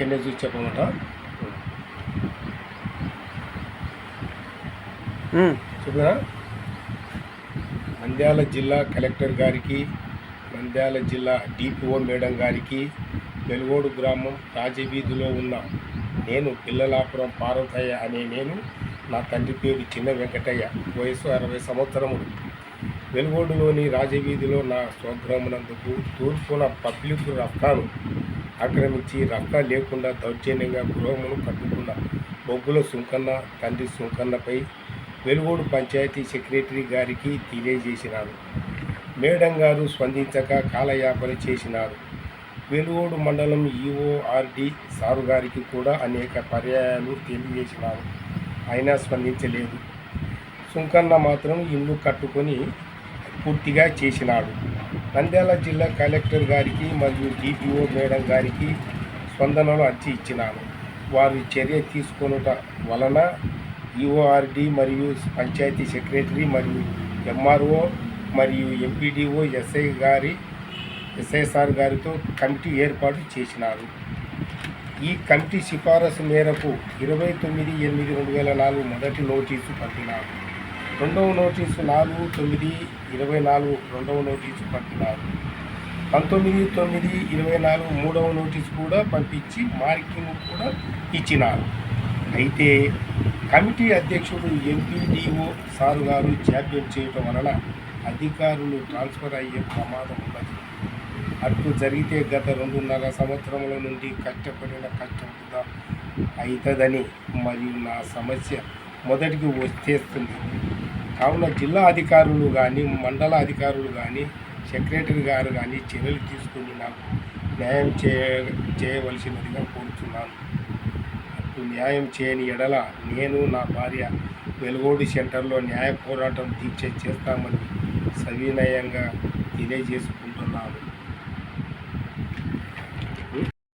ఇక్కడనే చూసి చెప్పమంట ఉమ్, చెప్పినా నంద్యాల జిల్లా కలెక్టర్ గారికి నంద్యాల జిల్లా డిపిఓ మేడం గారికి వెలుగోడు గ్రామం రాజవీధిలో ఉన్న నేను పిల్లలాపురం పార్వతయ్య అనే నేను నా తండ్రి పేరు చిన్న వెంకటయ్య వయసు అరవై సంవత్సరములు. వెలుగోడులోని రాజవీధిలో నా స్వగ్రామునందుకు తూర్పున పబ్లిక్ రఫ్తాను ఆక్రమించి రఫ్తా లేకుండా దౌర్జన్యంగా గృహమును కట్టుకున్న బొగ్గుల సుంకన్న తండ్రి సుంకన్నపై వెలుగోడు పంచాయతీ సెక్రటరీ గారికి తెలియజేసినారు. మేడం గారు స్పందించక కాలయాపన చేసినారు. వెలుగోడు మండలం ఈఓఆర్డి సారు గారికి కూడా అనేక పర్యాయాలు తెలియజేసినారు. అయినా స్పందించలేదు. సుంకన్న మాత్రం ఇల్లు కట్టుకొని పూర్తిగా చేసినాడు. నంద్యాల జిల్లా కలెక్టర్ గారికి మరియు డిపిఓ మేడం గారికి స్పందనలు అర్జీ ఇచ్చినాను. వారు చర్య తీసుకొనుట వలన ఈఓఆర్డి మరియు పంచాయతీ సెక్రటరీ మరియు ఎంఆర్ఓ మరియు ఎంపీడీఓ ఎస్ఐ గారి ఎస్ఐసార్ గారితో కమిటీ ఏర్పాటు చేసినారు. ఈ కమిటీ సిఫారసు మేరకు ఇరవై తొమ్మిది ఎనిమిది రెండు వేల నాలుగు మొదటి నోటీసు పంపినారు. రెండవ నోటీసు నాలుగు తొమ్మిది ఇరవై నాలుగు రెండవ నోటీసు పంపినారు. పంతొమ్మిది తొమ్మిది ఇరవై నాలుగు మూడవ నోటీసు కూడా పంపించి మార్కింగ్ కూడా ఇచ్చినారు. అయితే కమిటీ అధ్యక్షుడు ఎంపీడీఓ సారు గారు జాప్యం చేయటం వలన అధికారులు ట్రాన్స్ఫర్ అయ్యే ప్రమాదం ఉన్నది. అట్లు జరిగితే గత రెండున్నర సంవత్సరముల నుండి కష్టపడిన కష్టం అవుతుందని మరియు నా సమస్య మొదటికి వచ్చేస్తుంది. కావున జిల్లా అధికారులు కానీ మండల అధికారులు కానీ సెక్రటరీ గారు కానీ చర్యలు తీసుకుని నాకు న్యాయం చేయ చేయవలసినదిగా కోరుతున్నాను. అటు న్యాయం చేయని ఎడల నేను నా భార్య వెలుగోడి సెంటర్లో న్యాయ పోరాటం దీక్ష చేస్తామని సవినయంగా తెలియజేసుకుంటున్నాను.